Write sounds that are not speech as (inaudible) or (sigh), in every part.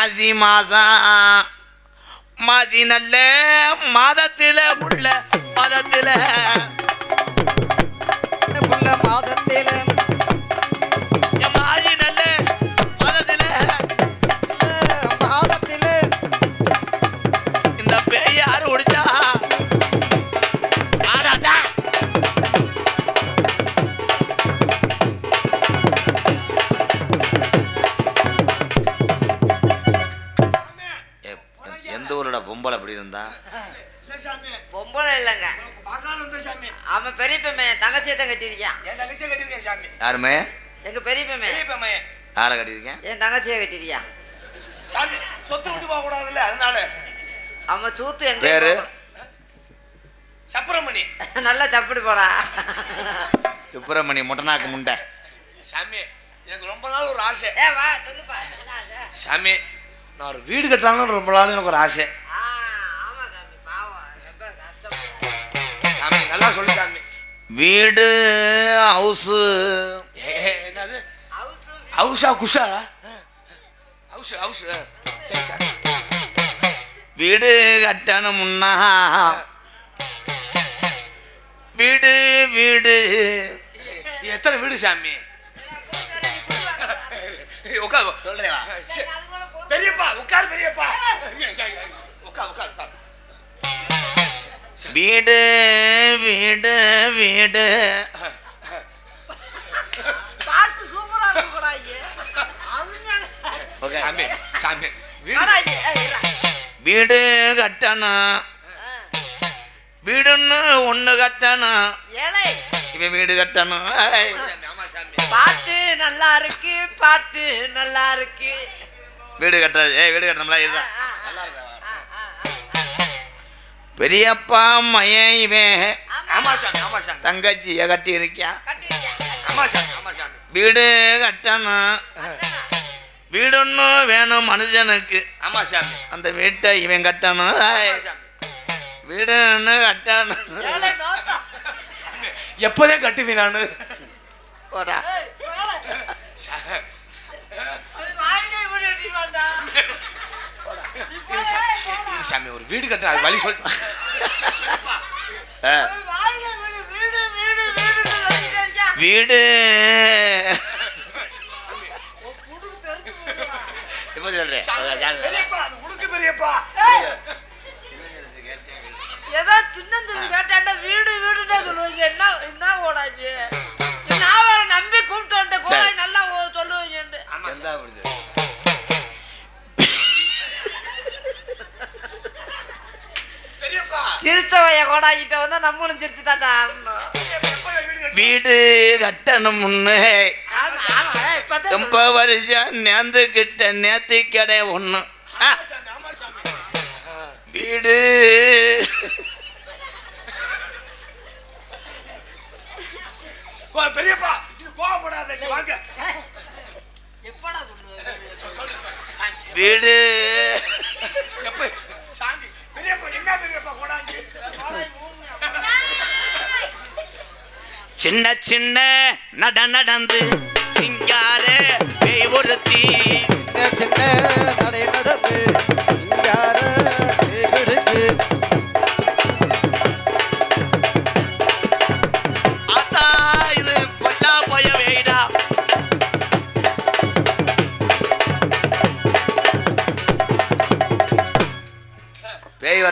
மாசி மாசம் மாசி நல்ல மாதத்தில் உள்ள மதத்துல. உள்ள மாதத்தில் இருந்தா இல்ல சாமி. பொம்பளை இல்லைங்க. வந்த அவன் பெரிய பையன் தங்கச்சியை தான் கட்டியிருக்கான். என் தங்கச்சியை கட்டிருக்கேன் சாமி. யாருமே எங்க பெரிய பெரிய பையன் பையன் யாரை கட்டியிருக்கேன்? என் தங்கச்சியை கட்டியிருக்கான். சாமி சொத்து விட்டு போக கூடாதுல்ல அதனால. அவன் சூத்து எங்க பேரு? சப்பரமணி. நல்லா சப்பிடு போடா. சுப்பிரமணி முட்டநாக்கு முண்டை. சாமி எனக்கு ரொம்ப நாள் ஒரு ஆசை. ஏ வா சொல்லுப்பா? சாமி நான் ஒரு வீடு கட்டலாம்னு ரொம்ப நாள் எனக்கு ஒரு ஆசை. நல்லா சொல்லு சாமி வீடு ஹவுஸு என்னது? ஹவுஸு குஷா? ஹவுஸ் ஹவுஸ் சரி சாமி வீடு கட்டணும்னா வீடு வீடு. எத்தனை வீடு சாமி? உட்கார் சொல்றேன். சரி. பெரியப்பா உட்கார் பெரியப்பா. உட்கார் உட்கார். வீடு வீடு வீடு. பாட்டு சூப்பரா வீடு. கட்டணும். வீடுன்னு ஒண்ணு கட்டணும். ஏலே. இவன் வீடு கட்டணும். பாட்டு நல்லா இருக்கு பாட்டு நல்லா இருக்கு. வீடு கட்ட ஏய் வீடு கட்டணும்ல இதுதான். பெரியப்பா மையன் இவன் ஆமா சாமி ஆமா சாமி. தங்கச்சிய கட்டி கட்டிருக்கியா? ஆமா சாமி ஆமா சாமி. வீடு கட்டணும் வீடுன்னு வேணும் மனுஷனுக்கு. ஆமா சாமி. அந்த வீட்டை இவன் கட்டணும். சாமி. வீடுன்னு கட்டணும். எப்போதே கட்டுவி நானு? போடா. விட போடா, இரு சாமி ஒரு வீடு கட்ட அது வழி சொல். ஆ. அது வாயிலே விடு. இப்போ சொல்றேன் பெரியப்பா ஏதோ கேட்டாண்டா வீடு வீடுன்னே சொல்லுவீங்க. என்ன என்ன ஓடாங்க நான் வேற நம்பி கூப்பிட்டு வந்துட்டேன் நல்லா ஓ- சிரிச்சவைய கோடாக்கிட்ட வந்தா நம்மளும் சிரிச்சு தாண்டா வீடு கட்டு வீடு கட்டணும்னு ரொம்ப வருஷம் நேர்ந்துக்கிட்ட நேத்தி கடை சாமி வீடு. பெரியப்பா கோவப்படாத வாங்க. வீடு. எப்ப சாமி பெரியப்பா எங்க பெரியப்பா கோடாங்கி சின்ன சின்ன நட நடந்து சிங்கார பேய் ஒருத்தி. சின்ன நடை நடந்து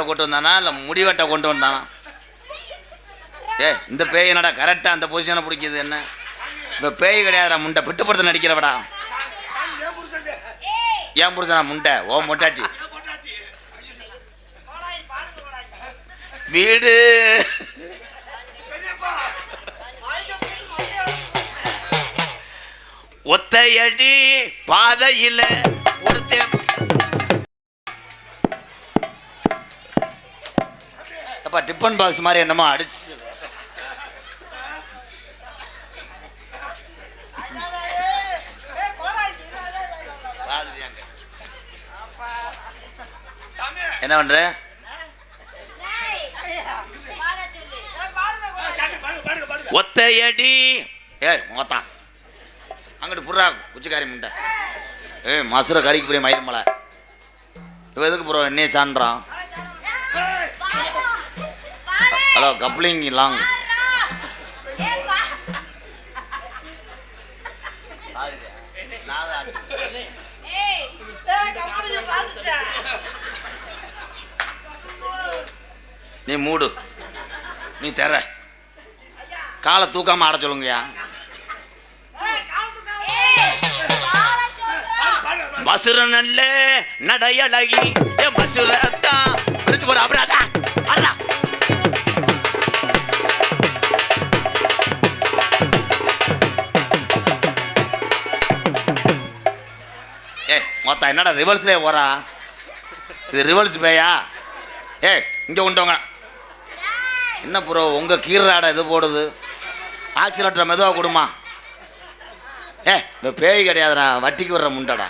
பேய் வெட்ட கொண்டு வந்தானா இல்லை முடி வெட்ட கொண்டு வந்தானா? ஏ இந்த பேய் என்னடா கரெக்டாக அந்த பொசிஷனை பிடிக்கிது என்ன? இப்போ பேய் கிடையாதுடா முண்டை. பிட்டுப்படுத்த நடிக்கிறவடா. ஏன் புருஷனா முண்டை? ஓ முட்டாட்டி. வீடு. ஒத்தையடி பாதையில் ஒருத்தன் டிஃபன் பாக்ஸ் மாதிரி என்னமோ அடிச்சு. என்ன பண்ற? ஒத்தையடி ஏய் மொத்தான் அங்கிட்டு புறா குச்சிக்காரி முண்டை. ஏய் மசுரை கறிக்கு போய் மயில் மலை. எதுக்கு புறா என்னைய சான்றான் ஹலோ கப்ளிங் லாங் நீ மூடு. நீ தர காலை தூக்காம ஆட சொல்லுங்கய்யா. மசுர நல்ல நடையழகி ஏ மசுர பிரிச்சு அப்புறம் அடா. மொத்தம் என்னடா ரிவர்ஸ்லேயே போறா? இது ரிவர்ஸ் பேயா ஏ இங்கே கொண்டவங்க. என்ன ப்ரோ உங்கள் கீராடை இது போடுது? ஆக்சிலேட்டரை மெதுவாக கொடுமா. ஏ இந்த பேய் கிடையாதுடா வட்டிக்கு வர்ற முண்டடா.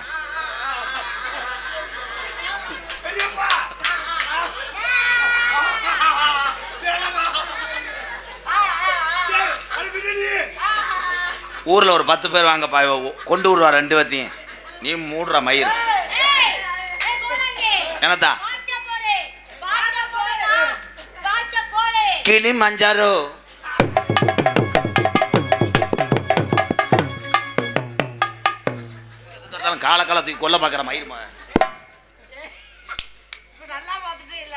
ஊரில் ஒரு பத்து பேர் வாங்கப்பா கொண்டு விடுவா ரெண்டு பேர்த்தையும் நீ மூடுற மயிர். என்னத்தா? கிளி மஞ்சாரோ. எதுக்கு எடுத்தாலும் கால கால தூக்கி கொல்ல பார்க்குற மயிர் ம- இப்ப நல்லா பார்த்துட்டே இல்ல.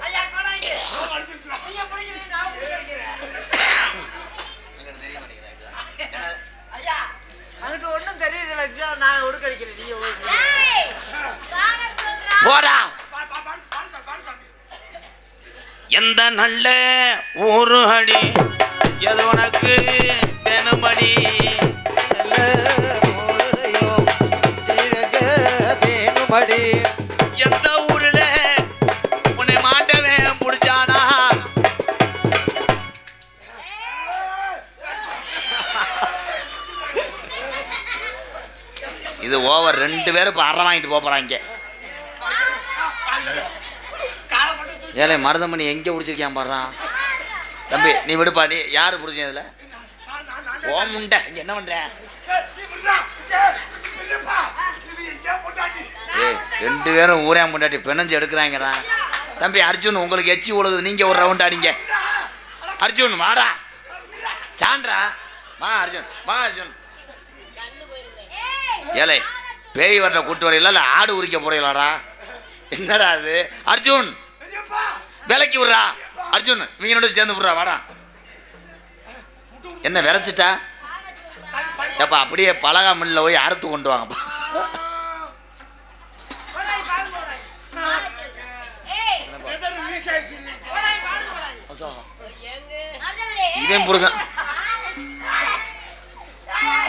ஐயா, கொடாங்க. நீங்க பிடிக்கிறீங்க, நான் பிடிக்கிறேன். ஐயா, அங்கிட்டு ஒண்ணும் தெரியுதுல்ல, இதுதான் நான் உடுக்கடிக்கிறேன், நீங்க உடுக்கடிக்கிறீங்க. போடா. எந்த நல்ல ஒரு அடி? எது உனக்கு தினமடி வேணுமடி எந்த ஊரில் உன்னை மாட்டவே பிடிச்சானா இது ஓவர். ரெண்டு பேரும் இப்போ அறம் வாங்கிட்டு போகிறாங்க ஏழை மருதமணி எங்கே பிடிச்சிருக்கியான் பாடுறான் தம்பி நீ விடுப்பா நீ யார் பிடிச்ச இதில்? நான், ஓ முண்டை. இங்கே என்ன பண்ணுற ஏய், ரெண்டு பேரும் ஊரே முண்டாட்டி பிணைஞ்சு எடுக்கிறாங்கடா. தம்பி அர்ஜுன் உங்களுக்கு எச்சி உழுது நீங்கள் ஒரு ரவுண்ட் ஆடிங்க. அர்ஜுன் வாடா. சான்றா. மா அர்ஜுன். மா அர்ஜுன். ஏழை பேய் வர்ற கூட்டு வரையில இல்லை ஆடு உரிக்க போறீங்களாடா? என்னடா அது அர்ஜுன்! விலைக்கு விட்றா. அர்ஜுன் இவங்களோட சேர்ந்து விட்றா. வாடா. என்ன விரைச்சிட்டா? ஏப்பா அப்படியே பலகா மண்ணில் போய் அறுத்து கொண்டு வாங்கப்பா. கொடாய், இவன் புருஷன்.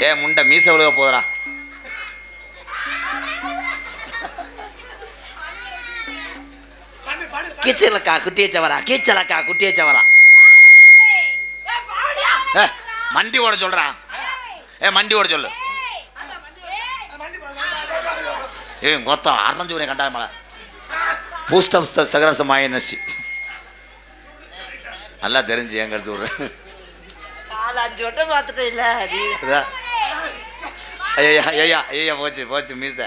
ஏ முண்டை மீச விழுக போதுடா கீச்சலக்கா குட்டிய சவரா கீச்சலக்கா குட்டிய சவரா. ஏ மண்டி ஓட சொல்றா. ஏ மண்டி ஓட சொல்லு. ஏ கொத்தம் அரைஞ்சு கண்டாய மலை பூஸ்தம் சகரசமாயனசி நல்லா தெரிஞ்சு எங்க எடுத்து விடுறேன் நாலு அஞ்சு வட்டம் பார்த்துட்டே இல்ல நீ இதா. ஐயா ஐயா ஐயா போச்சு போச்சு மீச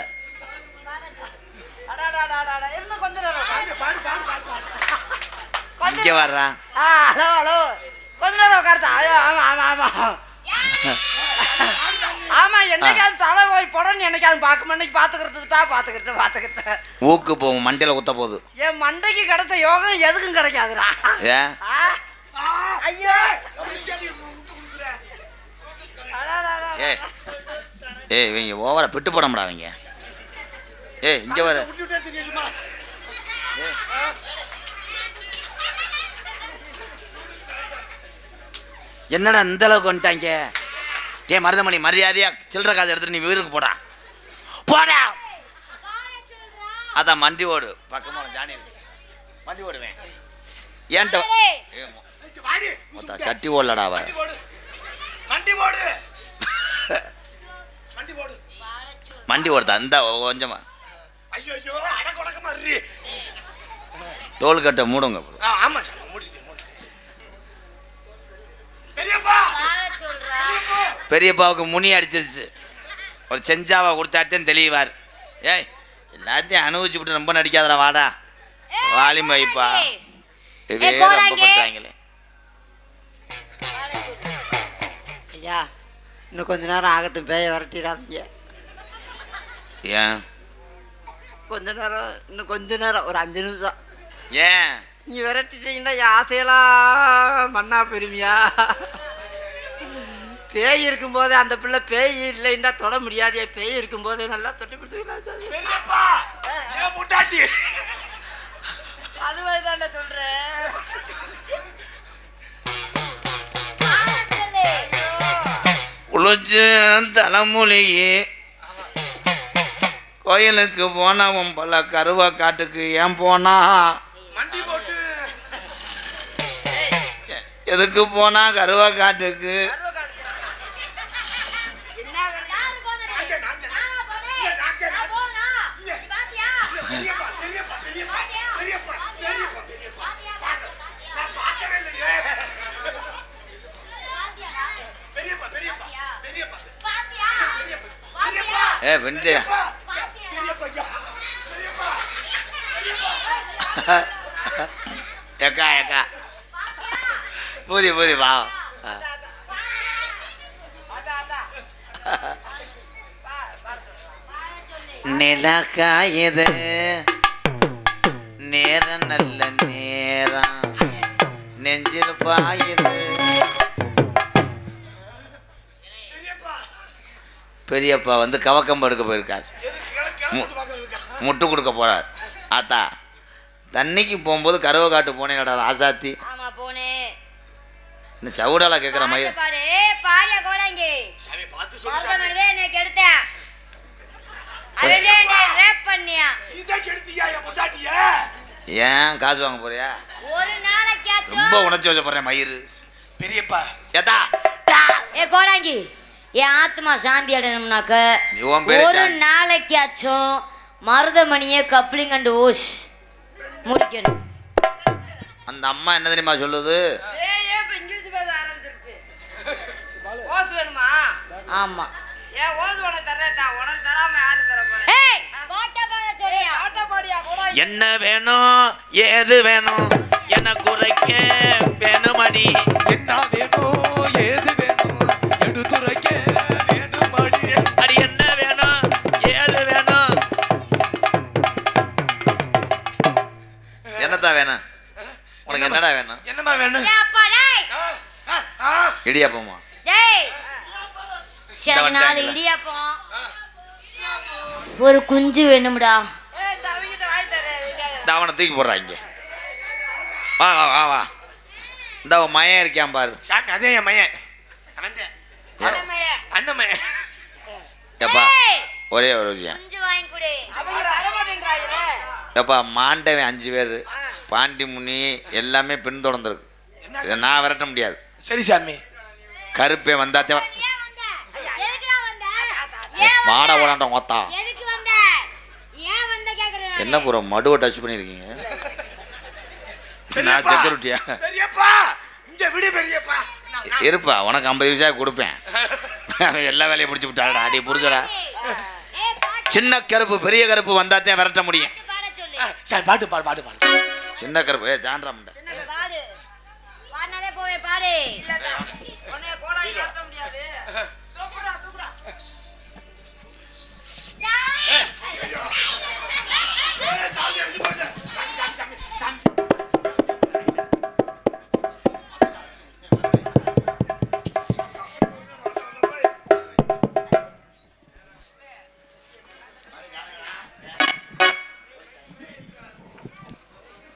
அடாடாடாடாடா, இன்னும் கொஞ்ச நேரம் சாமி, பாடு, பாடு, பாடு, பாடு. கொஞ்ச இங்க வர்றான் ஆ ஹலோ ஹலோ. கொஞ்ச நேரம் உட்காருதா ஐயோ ஆமா ஆமா ஆமா. ஆமா என்னைக்காவது தலை போய் போடன்னு என்னைக்காவது பார்க்க மண்டைக்கு பார்த்துக்கிட்டு தான் பார்த்துக்கிட்டு பார்த்துக்கிட்டு ஊக்கு போகும் மண்டையில குத்த போகுது. என் மண்டைக்கு கிடைச்ச யோகம் எதுக்கும் கிடைக்காதுடா. ஏன் ஆ, ஐயோ. ஏ ஏ இவங்க ஓவரா பிட்டு போடமுடா அவங்க ஏ இங்க வர. என்னடா இந்த அளவுக்கு வந்துட்டாங்க? டே மருதமணி மரியாதையா சில்லற காசு எடுத்துட்டு நீ வீட்டுக்கு போடா. போடா. அதான் மண்டி ஓடு. பக்கமா ஜானி இருக்கு. மண்டி ஓடுவேன் ஏன்ட்ட ஏ, சட்டி ஓடலடா அவ. வண்டி போடு. மண்டி ஓடுதா? இந்த கொஞ்சமா. ஐயோ, ஐயோ, அடக்க உடக்கமா இரு. டோல் கட்டை மூடுங்க ஆமா சாமி, பெரியப்பாவுக்கு முனி அடிச்சிருச்சு. ஒரு செஞ்சாவை கொடுத்தாத்தையும் தெளிவார். ஏய் எல்லாத்தையும் அனுபவிச்சுக்கிட்டு ரொம்ப நடிக்காதடா வாடா. வாலிம் வைப்பா. பண்றாங்களே. ஐயா இன்னும் கொஞ்ச நேரம் ஆகட்டும் பேய விரட்டிடாதீங்க. ஏன்? கொஞ்ச நேரம் இன்னும் கொஞ்ச நேரம் ஒரு அஞ்சு நிமிஷம். ஏன்? நீ விரட்டிட்டீங்கன்னா என் ஆசையெல்லாம் மண்ணா பெருமையா பேய் இருக்கும்போது அந்த பிள்ளை பேய் இல்லைன்னா தொட முடியாதே. பேய் இருக்கும்போதே நல்லா தொட்டி பிடிச்சிக்கலாம் அது மாதிரி தானே சொல்றேன். உழைச்ச தலைமொழியே கோயிலுக்கு போனவன் பல கருவா காட்டுக்கு ஏன் போனா? மண்டி போட்டு. எதுக்கு போனா கருவா காட்டுக்கு என்ன பெரியப்பா பெரியப்பா பெரியப்பா பெரியப்பா பெரியப்பா பெரியப்பா நான் பார்க்கவே இல்லையே பெரியப்பா பெரியப்பா பெரியப்பா பெரியப்பா ஏ வெண்டே. பெரியப்பா ஐயா. பெரியப்பா ஏக்கா ஏக்கா பூதி பூதி வா. நிலக்காயுது. நேரம் நல்ல நேரம். நெஞ்சில் பாயுது. பெரியப்பா வந்து கவக்கம் படுக்க போயிருக்கார்? முட்டு கொடுக்க போறார். ஆத்தா தண்ணிக்கு போகும்போது கருவ காட்டு போனேன் ராசாத்தி ஆமா போனேன் இந்த சவுடால கேட்குற பொண்டாட்டிய? ஏன் காசு வாங்க போறியா? ரொம்ப உணர்ச்சி வச்ச மயிறு. பெரியப்பா. ஏத்தா ஏ கோடாங்கி என் ஆத்மா சாந்தி அடையணும்னாக்க ஒரு. நாளைக்காச்சும் மருதமணியை கப்ளிங் அண்ட் ஓஷ் முடிக்கணும். அந்த அம்மா என்ன தெரியுமா சொல்லுது? ஆமா. ஏன் ஓசு உனக்கு தர்றேன் உனக்கு தராம யாரு தர போறேன் ஏய் பாட்ட பாட சொல்லியா? ஆட்ட பாடியா? கூட என்ன வேணும்? ஏது வேணும்? என்ன குறைக்க வேணுமடி? என்ன இடியாப்பமா? டேய் சரி நாலு வந்துட்டாங்களா? இடியாப்பம். ஒரு குஞ்சு வேணும்டா. அவனை தூக்கி போடுறா இங்க. வா வா வா வா. இந்த மயன் இருக்கான் பாரு. சாமி அதே என் மையன் அண்ணன் மையன் எப்பா ஒரே ஒரு விஷயம். குஞ்சு வாங்கி கொடு. அவங்க தர மாட்டேன்றாங்களே. எப்பா மாண்டவன் அஞ்சு பேர் பாண்டி முனி எல்லாமே பின்தொடர்ந்துருக்கு. நான் விரட்ட முடியாது. சரி சாமி. கருப்பே வந்தா தேவை? மாட ஓடாண்டம் ஒத்தா எதுக்கு வந்த? ஏன் வந்த கேக்குறேன் என்ன ப்ரோ மடுவை டச் பண்ணியிருக்கீங்க நான் செக்யூரிட்டியா இருப்பா உனக்கு ஐம்பது விஷயம் கொடுப்பேன். (laughs) எல்லா வேலையும் முடிச்சு விட்டாடா அடி புரிஞ்சடா சின்ன கருப்பு பெரிய கருப்பு வந்தாத்தான் விரட்ட முடியும். பாட்டு பாடு பாட்டு பாடு சின்ன கருப்பு ஏ சான்றா முண்டை.